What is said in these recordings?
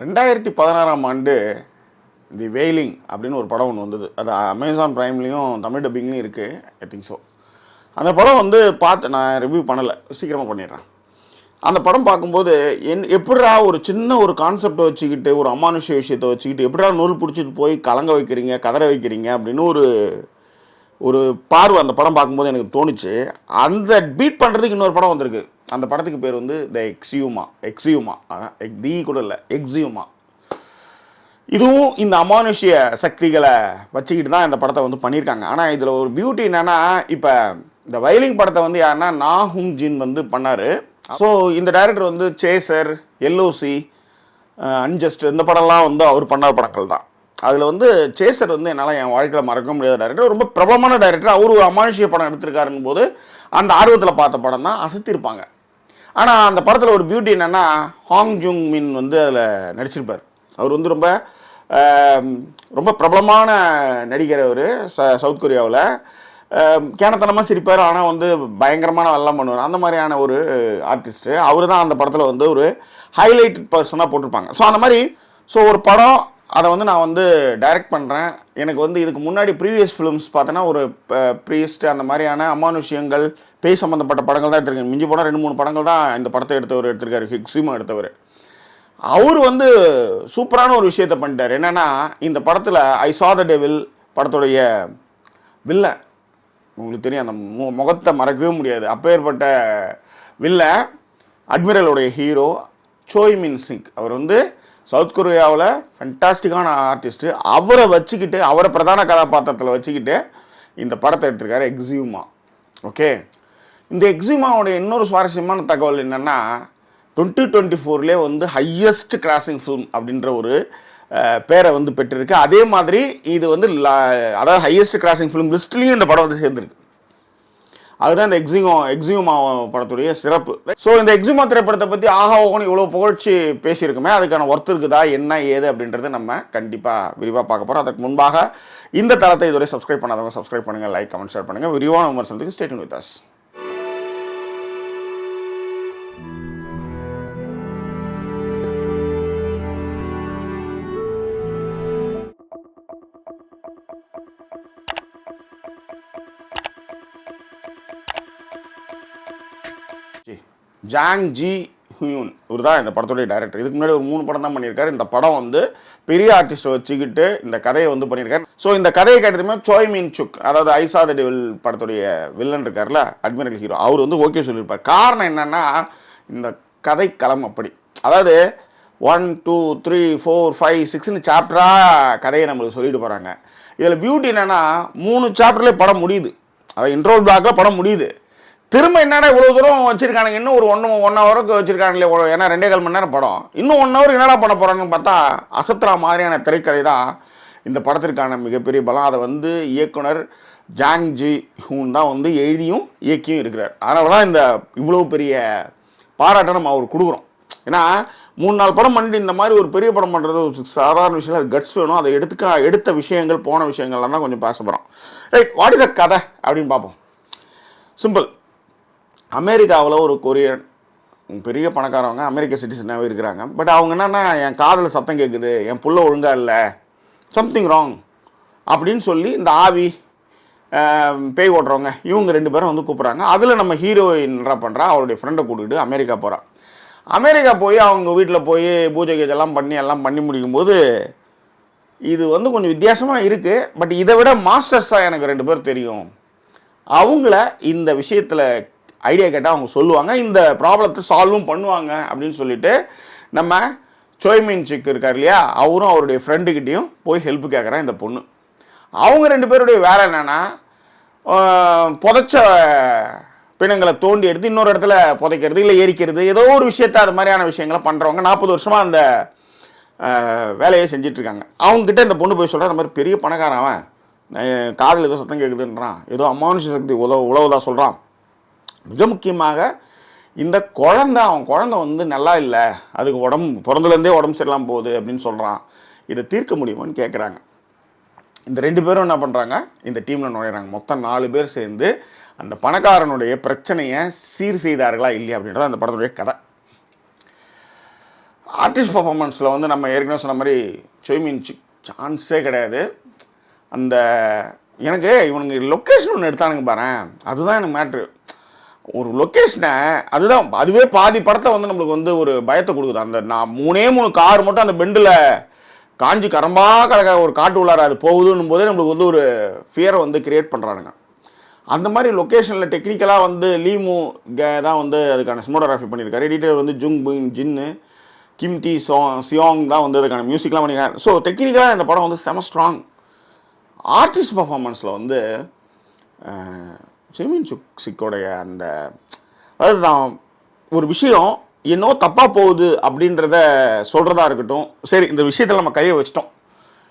ரெண்டாயிரத்தி பதினாறாம் ஆண்டு தி வெயிலிங் அப்படின்னு ஒரு படம் ஒன்று வந்தது. அது அமேசான் ப்ரைம்லேயும் தமிழ் டப்பிங்லேயும் இருக்குது ஐ திங்க் ஸோ அந்த படம் வந்து பார்த்து நான் ரிவ்யூ பண்ணலை. சீக்கிரமாக பண்ணிடுறேன். அந்த படம் பார்க்கும்போது என் எப்படிடா ஒரு சின்ன ஒரு கான்செப்டை வச்சுக்கிட்டு ஒரு அமானுஷ்ய விஷயத்தை வச்சுக்கிட்டு எப்படிடா நூல் பிடிச்சிட்டு போய் கலங்க வைக்கிறீங்க கதற வைக்கிறீங்க அப்படின்னு ஒரு ஒரு பார்வை அந்த படம் பார்க்கும்போது எனக்கு தோணுச்சு. அந்த பீட் பண்ணுறதுக்கு இன்னொரு படம் வந்திருக்கு. அந்த படத்துக்கு பேர் வந்து த எக்ஸியூமா எக்ஸியூமா தி கூட இல்லை எக்ஸியூமா இதுவும் இந்த அமானுஷ்ய சக்திகளை வச்சுக்கிட்டு தான் இந்த படத்தை வந்து பண்ணியிருக்காங்க. ஆனால் இதில் ஒரு பியூட்டி என்னென்னா இப்போ இந்த வயலிங் படத்தை வந்து யாருன்னா நாஹும் ஜின் வந்து பண்ணார். ஸோ இந்த டைரக்டர் வந்து சேசர் எல்ஓசி அன்ஜஸ்ட் இந்த படம்லாம் வந்து அவர் பண்ண படங்கள் தான். அதில் வந்து சேசர் வந்து என்னால் என் வாழ்க்கையில் மறக்க முடியாத டைரக்டர் ரொம்ப பிரபலமான டைரக்டர் அவர் ஒரு அமானுஷிய படம் எடுத்திருக்காருன்னு போது அந்த ஆர்வத்தில் பார்த்த படம் தான் அசத்திருப்பாங்க. ஆனால் அந்த படத்தில் ஒரு பியூட்டி என்னென்னா ஹாங் ஜுங் மின் வந்து அதில் நடிச்சிருப்பார். அவர் வந்து ரொம்ப ரொம்ப பிரபலமான நடிகர் அவர் ச சவுத் கொரியாவில். கேனத்தனமாக சிரிப்பார் ஆனால் வந்து பயங்கரமான வெள்ளம் பண்ணுவார். அந்த மாதிரியான ஒரு ஆர்டிஸ்ட்டு அவர் தான் அந்த படத்தில் வந்து ஒரு ஹைலைட்டட் பர்சனாக போட்டிருப்பாங்க. ஸோ அந்த மாதிரி ஸோ ஒரு படம் அதை வந்து நான் வந்து டைரக்ட் பண்ணுறேன் எனக்கு வந்து இதுக்கு முன்னாடி ப்ரீவியஸ் ஃபிலிம்ஸ் பார்த்தோன்னா ஒரு ப்ரீஸ்ட் அந்த மாதிரியான அமானுஷ்யங்கள் பேய் சம்மந்தப்பட்ட படங்கள் தான் எடுத்திருக்கேன். மிஞ்சி போனால் ரெண்டு மூணு படங்கள் தான் இந்த படத்தை எடுத்தவர் எடுத்திருக்காரு. ஹிக்ஸிமா எடுத்தவர். அவர் வந்து சூப்பரான ஒரு விஷயத்தை பண்ணிட்டார். என்னன்னா இந்த படத்தில் ஐ சா த டெவில் படத்துடைய வில்லன் உங்களுக்கு தெரியும் அந்த மு முகத்தை மறக்கவே முடியாது. அப்பேற்பட்ட வில்லன் அட்மிரலுடைய ஹீரோ சோய் மின் சிங் அவர் வந்து சவுத் கொரியாவில் ஃபென்டாஸ்டிக்கான ஆர்டிஸ்ட்டு அவரை வச்சுக்கிட்டு அவரை பிரதான கதாபாத்திரத்தில் வச்சுக்கிட்டு இந்த படத்தை எடுத்திருக்காரு எக்ஸியூமா ஓகே இந்த எக்ஸியூமாவோடைய இன்னொரு சுவாரஸ்யமான தகவல் என்னென்னா டுவெண்ட்டி டுவெண்ட்டி ஃபோர்லேயே வந்து ஹையஸ்ட் கிராசிங் ஃபிலிம் அப்படின்ற ஒரு பேரை வந்து பெற்றிருக்கு. அதே மாதிரி இது வந்து அதாவது ஹையஸ்ட் கிராசிங் ஃபிலிம் லிஸ்ட்லேயும் இந்த படம் வந்து சேர்ந்துருக்கு. அதுதான் இந்த எக்ஸிமோ எக்ஸியூமா படத்துடைய சிறப்பு. ஸோ இந்த எக்ஸிமா திரைப்படத்தை பற்றி ஆஹா ஓகன் இவ்வளோ புகழ்ச்சி பேசியிருக்குமே அதுக்கான ஒர்த்து இருக்குதா என்ன ஏது அப்படின்றத நம்ம கண்டிப்பாக விரிவாக பார்க்க போகிறோம் அதற்கு முன்பாக இந்த தளத்தை இதுவரை சப்ஸ்கிரைப் பண்ணாதவங்க சப்ஸ்கிரைப் பண்ணுங்கள் லைக் கமெண்ட் ஷேர் பண்ணுங்கள் விரிவான விமர்சனத்துக்கு stay tuned with us Jang Ji Hyun இவர் தான் இந்த படத்துடைய டைரக்டர் இதுக்கு முன்னாடி ஒரு மூணு படம் தான் பண்ணியிருக்காரு. இந்த படம் வந்து பெரிய ஆர்டிஸ்ட்டை வச்சுக்கிட்டு இந்த கதையை வந்து பண்ணியிருக்காரு. ஸோ இந்த கதையை கேட்டதுமே சோய் மீன் சுக் அதாவது ஐசா த டெவில் படத்துடைய வில்லன் இருக்கார்ல அட்மிரல் ஹீரோ அவர் வந்து ஓகே சொல்லியிருப்பார். காரணம் என்னென்னா இந்த கதை களம் அப்படி. அதாவது one two three four five சிக்ஸ்னு சாப்டராக கதையை நம்மளுக்கு சொல்லிட்டு போகிறாங்க இதில் பியூட்டி என்னென்னா மூணு சாப்டர்லேயே படம் முடியுது. அதாவது இன்ட்ரோல் பிளாக்கில் படம் முடியுது. திரும்ப என்னடா இவ்வளோ தூரம் வச்சுருக்கானுங்க? இன்னும் ஒரு ஒன்று ஒன் ஹவருக்கு வச்சிருக்காங்களே ஏன்னா ரெண்டே கால் மணி நேரம் படம். இன்னும் ஒன் ஹவர் என்னடா பண்ண போகிறாங்கன்னு பார்த்தா அசத்ரா மாதிரியான திரைக்கதை தான் இந்த படத்திற்கான மிகப்பெரிய பலம். அதை வந்து இயக்குனர் ஜாங் ஜி ஹூன் தான் வந்து எழுதியும் இயக்கியும் இருக்கிறார். அதனால தான் இந்த இவ்வளோ பெரிய பாராட்டை நம்ம அவர் கொடுக்குறோம். ஏன்னா மூணு நாலு படம் பண்ணிட்டு இந்த மாதிரி ஒரு பெரிய படம் பண்ணுறது ஒரு சாதாரண விஷயம் அது கட்ஸ் வேணும். அதை எடுத்துக்க எடுத்த விஷயங்கள் போன விஷயங்கள்லாம் தான் கொஞ்சம் பேச போகிறோம் ரைட் வாட் இஸ் த கதை அப்படின்னு பார்ப்போம். சிம்பிள் அமெரிக்காவில் ஒரு கொரியன் பெரிய பணக்காரவங்க அமெரிக்க சிட்டிசனாகவே இருக்கிறாங்க. பட் அவங்க என்னென்னா என் காதில் சத்தம் கேட்குது என் புள்ள ஒழுங்காக இல்லை சம்திங் ராங் அப்படின்னு சொல்லி இந்த ஆவி பேய் ஓட்டுறவங்க இவங்க ரெண்டு பேரும் வந்து கூப்பிட்றாங்க. அதில் நம்ம ஹீரோயின் என்ன பண்ணுறா அவருடைய ஃப்ரெண்டை கூட்டிகிட்டு அமெரிக்கா போகிறான் அமெரிக்கா போய் அவங்க வீட்டில் போய் பூஜை கீஜெல்லாம் பண்ணி எல்லாம் பண்ணி முடிக்கும்போது இது வந்து கொஞ்சம் வித்தியாசமாக இருக்குது பட் இதை விட மாஸ்டர்ஸாக எனக்கு ரெண்டு பேர் தெரியும். அவங்கள இந்த விஷயத்தில் ஐடியா கேட்டால் அவங்க சொல்லுவாங்க இந்த ப்ராப்ளத்தை சால்வும் பண்ணுவாங்க அப்படின்னு சொல்லிட்டு நம்ம சோய்மீன் சிக் இருக்கார் இல்லையா அவரும் அவருடைய ஃப்ரெண்டுக்கிட்டேயும் போய் ஹெல்ப் கேட்குறான் இந்த பொண்ணு. அவங்க ரெண்டு பேருடைய வேலை என்னென்னா புதைச்ச பிணங்களை தோண்டி எடுத்து இன்னொரு இடத்துல புதைக்கிறது இல்லை எரிக்கிறது ஏதோ ஒரு விஷயத்த அது மாதிரியான விஷயங்களை பண்ணுறவங்க நாற்பது வருஷமாக அந்த வேலையை செஞ்சிட்ருக்காங்க. அவங்ககிட்ட அவங்க இந்த பொண்ணு போய் சொல்கிறா அந்த மாதிரி பெரிய பணக்காரன் அவன் நான் காதில் ஏதோ சத்தம் கேட்குதுன்றான் ஏதோ அமானுஷ சக்தி உதவ உழவுதா சொல்கிறான் மிக முக்கியமாக இந்த குழந்தை அவன் குழந்தை வந்து நல்லா இல்லை அதுக்கு உடம்பு பிறந்துலேருந்தே உடம்பு சரியில்லாமல் போகுது அப்படின்னு சொல்கிறான் இதை தீர்க்க முடியுமான்னு கேட்குறாங்க இந்த ரெண்டு பேரும் என்ன பண்ணுறாங்க இந்த டீமில் நுழையிறாங்க. மொத்தம் நாலு பேர் சேர்ந்து அந்த பணக்காரனுடைய பிரச்சனையை சீர் செய்தார்களா இல்லையா அப்படின்றது அந்த படத்துடைய கதை. ஆர்டிஸ்ட் பர்ஃபார்மன்ஸில் வந்து நம்ம ஏற்கனவே சொன்ன மாதிரி சொய்மீன் சான்ஸே கிடையாது. அந்த எனக்கு இவனுங்க லொக்கேஷன் ஒன்று எடுத்தானுங்க பாரு அதுதான் எனக்கு மேட்ரு ஒரு லொக்கேஷனை அதுதான் அதுவே பாதி படத்தை வந்து நம்மளுக்கு வந்து ஒரு பயத்தை கொடுக்குது. அந்த நான் மூணே மூணு கார் மட்டும் அந்த பெண்டில் காஞ்சி கரம்பா கிடக்கிற ஒரு காட்டு உள்ளார அது போகுதுன்னும் போதே நம்மளுக்கு வந்து ஒரு ஃபியரை வந்து கிரியேட் பண்ணுறானுங்க அந்த மாதிரி லொக்கேஷனில் டெக்னிக்கலாக வந்து லீமு தான் வந்து அதுக்கான சினிமோட்டோகிராஃபி பண்ணியிருக்காரு. எடிட்டர் வந்து ஜுங் புங் ஜின்னு கிம் டி சோ சியோங் தான் வந்து அதுக்கான மியூசிக்லாம் பண்ணியிருக்காங்க ஸோ டெக்னிக்கலாக இந்த படம் வந்து செம ஸ்ட்ராங் ஆர்டிஸ்ட் பர்ஃபார்மன்ஸில் வந்து செமின் சுக் சிக்கோடைய அந்த அதாவது தான் ஒரு விஷயம் என்னோ தப்பாக போகுது அப்படின்றத சொல்கிறதா இருக்கட்டும். சரி இந்த விஷயத்தில் நம்ம கையை வச்சிட்டோம்.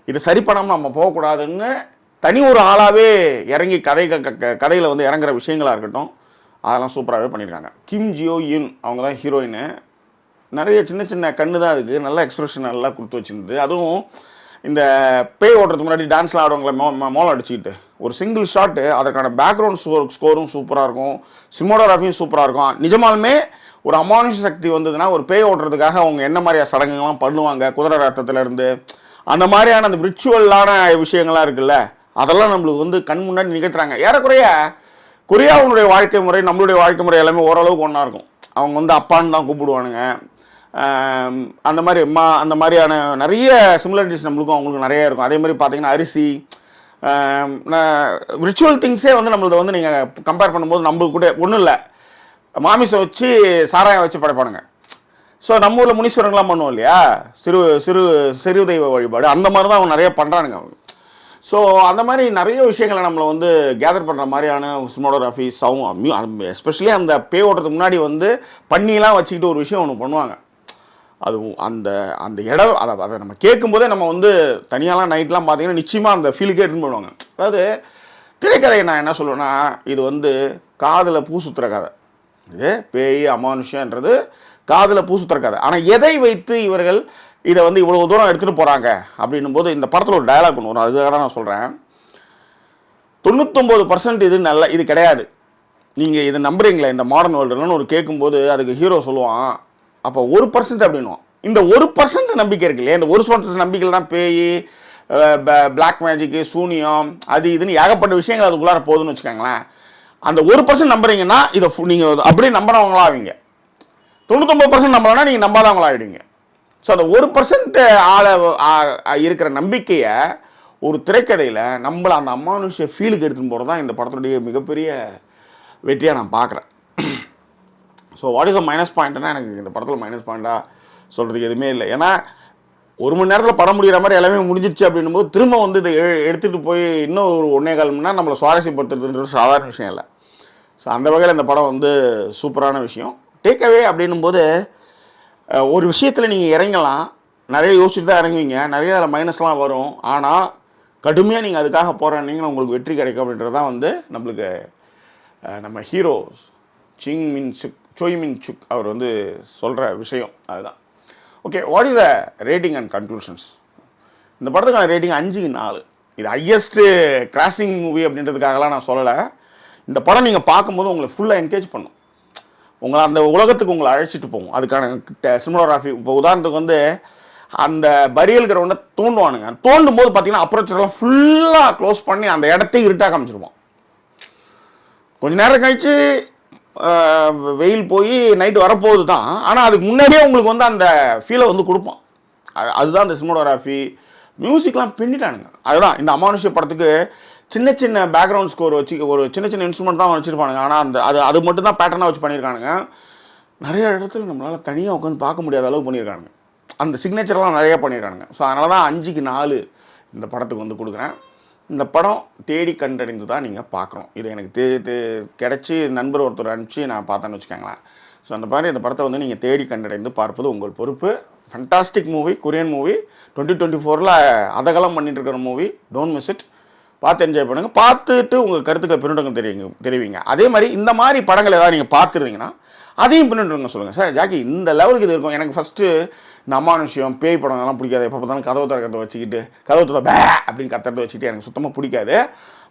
இது சரி பண்ணாமல் நம்ம போகக்கூடாதுன்னு தனி ஒரு ஆளாகவே இறங்கி கதை கதையில் வந்து இறங்குற விஷயங்களாக இருக்கட்டும். அதெல்லாம் சூப்பராகவே பண்ணியிருக்காங்க. கிம் ஜியோ யுன் அவங்க தான் ஹீரோயின் நிறைய சின்ன சின்ன கண்ணு தான் இருக்குது நல்ல எக்ஸ்பிரஷன் நல்லா கொடுத்து வச்சுருந்தது. அதுவும் இந்த பேய் ஓட்டுறதுக்கு முன்னாடி டான்ஸ்லாம் ஆடுவாங்களே மோ மோலம் மோளம் அடிச்சுக்கிட்டு. ஒரு சிங்கிள் ஷாட்டு அதற்கான பேக்ரவுண்ட் ஸ்கோர் ஸ்கோரும் சூப்பராக இருக்கும். சினிமோட்டோகிராஃபியும் சூப்பராக இருக்கும். நிஜமாலுமே ஒரு அமானுஷ சக்தி வந்ததுன்னா ஒரு பேய் ஓட்டுறதுக்காக அவங்க என்ன மாதிரியா சடங்குகள்லாம் பண்ணுவாங்க குதிரை ரத்தத்துலேருந்து அந்த மாதிரியான அந்த ரிச்சுவலான விஷயங்கள்லாம் இருக்குல்ல அதெல்லாம் நம்மளுக்கு வந்து கண் முன்னாடி நிகழ்த்துறாங்க. ஏறக்குறைய கொரியாவுடைய வாழ்க்கை முறை நம்மளுடைய வாழ்க்கை முறை எல்லாமே ஓரளவுக்கு ஒன்றா இருக்கும். அவங்க வந்து அப்பான்னு தான் கூப்பிடுவானுங்க. அந்த மாதிரி மா அந்த மாதிரியான நிறைய சிமிலாரிட்டிஸ் நம்மளுக்கும் அவங்களுக்கு நிறைய இருக்கும். அதே மாதிரி பார்த்தீங்கன்னா அரிசி ரிச்சுவல் திங்ஸே வந்து நம்மளது வந்து நீங்கள் கம்பேர் பண்ணும்போது நம்மளுக்கு கூட ஒன்றும் இல்லை. மாமிசம் வச்சு சாராயம் வச்சு படைப்பானுங்க. ஸோ நம்ம ஊரில் முனீஸ்வரங்களாம் பண்ணுவோம் இல்லையா? சிறு சிறு சிறு தெய்வ வழிபாடு. அந்த மாதிரி தான் அவங்க நிறைய பண்ணுறானுங்க அவங்க. ஸோ அந்த மாதிரி நிறைய விஷயங்களை நம்மளை வந்து கேதர் பண்ணுற மாதிரியான சினிமோடோகிராஃபி சவுண்ட் எஸ்பெஷலி அந்த பே ஓட்டுறதுக்கு முன்னாடி வந்து பண்ணிலாம் வச்சுக்கிட்டு ஒரு விஷயம் ஒன்று பண்ணுவாங்க. அது அந்த அந்த இடம் அதை அதை நம்ம கேட்கும்போதே நம்ம வந்து தனியாலாம் நைட்லாம் பார்த்தீங்கன்னா நிச்சயமாக அந்த ஃபீலுக்கே எடுத்துன்னு அதாவது திரைக்கதையை நான் என்ன சொல்லுவேன்னா இது வந்து காதில் பூசுத்துற கதை. இது பேய் அமானுஷன்றது காதில் பூசுத்துற கதை. ஆனால் எதை வைத்து இவர்கள் இதை வந்து இவ்வளோ தூரம் எடுத்துகிட்டு போகிறாங்க அப்படின்னும் போது இந்த படத்தில் ஒரு டயலாக் ஒன்று வரும். அதுக்காக தான் நான் சொல்கிறேன் தொண்ணூத்தொம்பது பர்சன்ட் இது நல்ல இது கிடையாது. நீங்கள் இதை நம்புறீங்களே இந்த மாடர்ன் வேர்ல்டுன்னு ஒரு கேட்கும்போது அதுக்கு ஹீரோ சொல்லுவான் அப்போ ஒரு பர்சன்ட் அப்படின்னுவான் இந்த ஒரு பர்சன்ட் நம்பிக்கை இருக்கு இல்லையா? இந்த ஒரு பர்சன்ட் நம்பிக்கையில் தான் பேய் பிளாக் மேஜிக்கு சூனியம் அது இதுன்னு ஏகப்பட்ட விஷயங்கள் அதுக்குள்ளார போகுதுன்னு வச்சுக்கோங்களேன். அந்த ஒரு பர்சன்ட் நம்புறீங்கன்னா இதை நீங்கள் அப்படியே நம்புறவங்களா ஆவீங்க. தொண்ணூத்தொம்பது பர்சன்ட் நம்பலன்னா நீங்கள் நம்பாதவங்களா ஆகிடுவீங்க ஸோ அந்த ஒரு பர்சன்ட் ஆளை இருக்கிற நம்பிக்கையை ஒரு திரைக்கதையில் நம்மளை அந்த அமானுஷ ஃபீலுக்கு எடுத்துன்னு போகிறது தான் இந்த படத்துடைய மிகப்பெரிய வெற்றியாக நான் பார்க்குறேன் so what is a minus பாயிண்ட்னா எனக்கு இந்த படத்தில் மைனஸ் பாயிண்ட்டாக சொல்கிறதுக்கு எதுவுமே இல்லை. ஏன்னா ஒரு மணி நேரத்தில் படம் முடிகிற மாதிரி எல்லாமே முடிஞ்சிடுச்சு அப்படின்னும் போது திரும்ப வந்து இதை எடுத்துகிட்டு போய் இன்னும் ஒரு ஒன்றே கால் மணி நேரம் நம்மளை சுவாரஸ்யப்படுத்துறதுன்றது சாதாரண விஷயம் இல்லை. ஸோ அந்த வகையில் இந்த படம் வந்து சூப்பரான விஷயம். டேக் அவே அப்படின்னும் போது ஒரு விஷயத்தில் நீங்கள் இறங்கலாம். நிறைய யோசிச்சுட்டு தான் இறங்குவீங்க. நிறைய அதில் மைனஸ்லாம் வரும். ஆனால் கடுமையாக நீங்கள் அதுக்காக போராடினீங்கன்னா உங்களுக்கு வெற்றி கிடைக்கும் அப்படின்றது தான் வந்து நம்மளுக்கு நம்ம ஹீரோ சிங் மின் சுக் சோய்மின் சுக் அவர் வந்து சொல்கிற விஷயம் அதுதான். Okay what is the rating and conclusions இந்த படத்துக்கான ரேட்டிங் அஞ்சுக்கு நாலு. இது ஹையஸ்ட்டு கிராசிங் மூவி அப்படின்றதுக்காகலாம் நான் சொல்லலை. இந்த படம் நீங்கள் பார்க்கும்போது உங்களை ஃபுல்லாக என்கேஜ் பண்ணும். உங்களை அந்த உலகத்துக்கு உங்களை அழைச்சிட்டு போகும். அதுக்கான சினிமோகிராஃபி இப்போ உதாரணத்துக்கு வந்து அந்த பரியல் கிரவுண்டை தோண்டுவானுங்க. தோண்டும் போது பார்த்தீங்கன்னா அப்ரோச்செல்லாம் ஃபுல்லாக க்ளோஸ் பண்ணி அந்த இடத்தையும் இருட்டாக காமிச்சிருப்போம் கொஞ்ச நேரம் கழிச்சு வெயில் போய் நைட்டு வரப்போகுது தான் ஆனால் அதுக்கு முன்னாடியே உங்களுக்கு வந்து அந்த ஃபீலை வந்து கொடுப்பான். அது- அதுதான் இந்த சினிமோகிராஃபி மியூசிக்லாம் பின்னிட்டானுங்க. அதுதான் இந்த அமானுஷ்ய படத்துக்கு சின்ன சின்ன பேக்ரவுண்ட் ஸ்கோர் வச்சு ஒரு சின்ன சின்ன இன்ஸ்ட்ருமெண்ட் தான் வச்சுருப்பானுங்க. ஆனால் அந்த அது அது மட்டும் தான் பேட்டர்னாக வச்சு பண்ணியிருக்கானுங்க. நிறைய இடத்துல நம்மளால் தனியாக உட்காந்து பார்க்க முடியாத அளவு பண்ணியிருக்கானுங்க. அந்த சிக்னேச்சர்லாம் நிறைய பண்ணியிருக்கானுங்க. ஸோ அதனால தான் அஞ்சுக்கு நாலு இந்த படத்துக்கு வந்து கொடுக்குறேன். இந்த படம் தேடி கண்டறிந்து தான் நீங்கள் பார்க்கணும். இது எனக்கு தே தே கிடச்சி நண்பர் ஒருத்தர் அனுப்பிச்சு நான் பார்த்தேன்னு வச்சுக்கோங்களேன். ஸோ அந்த மாதிரி இந்த படத்தை வந்து நீங்கள் தேடி கண்டடைந்து பார்ப்பது உங்கள் பொறுப்பு. Fantastic movie Korean movie twenty twenty ஃபோரில் அதகலம் பண்ணிட்டு இருக்கிற மூவி டோன்ட் மிஸ் இட் பார்த்து என்ஜாய் பண்ணுங்கள் பார்த்துட்டு உங்கள் கருத்துக்களை பின்னடுங்க தெரியுங்க தெரிவிங்க. அதே மாதிரி இந்த மாதிரி படங்கள் ஏதாவது நீங்கள் பார்த்துருந்தீங்கன்னா அதையும் பின்னடுங்க சொல்லுங்கள் சார் ஜாக்கி இந்த லெவலுக்கு இது இருக்கும். எனக்கு ஃபஸ்ட்டு இந்த அமானுஷ்யம் பேய் படம் அதெல்லாம் பிடிக்காது. எப்போ பார்த்தாலும் கதவு திறக்கிறத வச்சுக்கிட்டு கதவு திற பே அப்படின்னு கத்துறத வச்சுக்கிட்டு எனக்கு சுத்தமாக பிடிக்காது.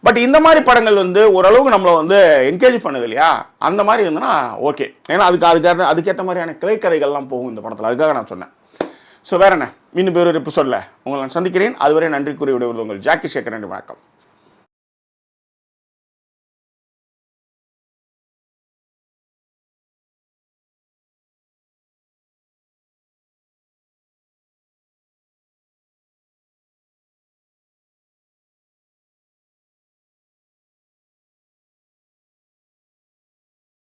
பட் இந்த மாதிரி படங்கள் வந்து ஓரளவுக்கு நம்மளை வந்து என்கரேஜ் பண்ணுது இல்லையா? அந்த மாதிரி இருந்ததுன்னா ஓகே ஏன்னா அதுக்கு அதுக்காக அதுக்கேற்ற மாதிரியான கிளைக்கதைகள்லாம் போகும் இந்த படத்தில். அதுக்காக நான் சொன்னேன். ஸோ வேற என்ன? மீண்டும் வேறு ஒரு எபிசோடில் உங்களை நான் சந்திக்கிறேன். அதுவரை நன்றி கூறி விடுவது உங்கள் ஜாக்கி சேகர் நன்றி வணக்கம்.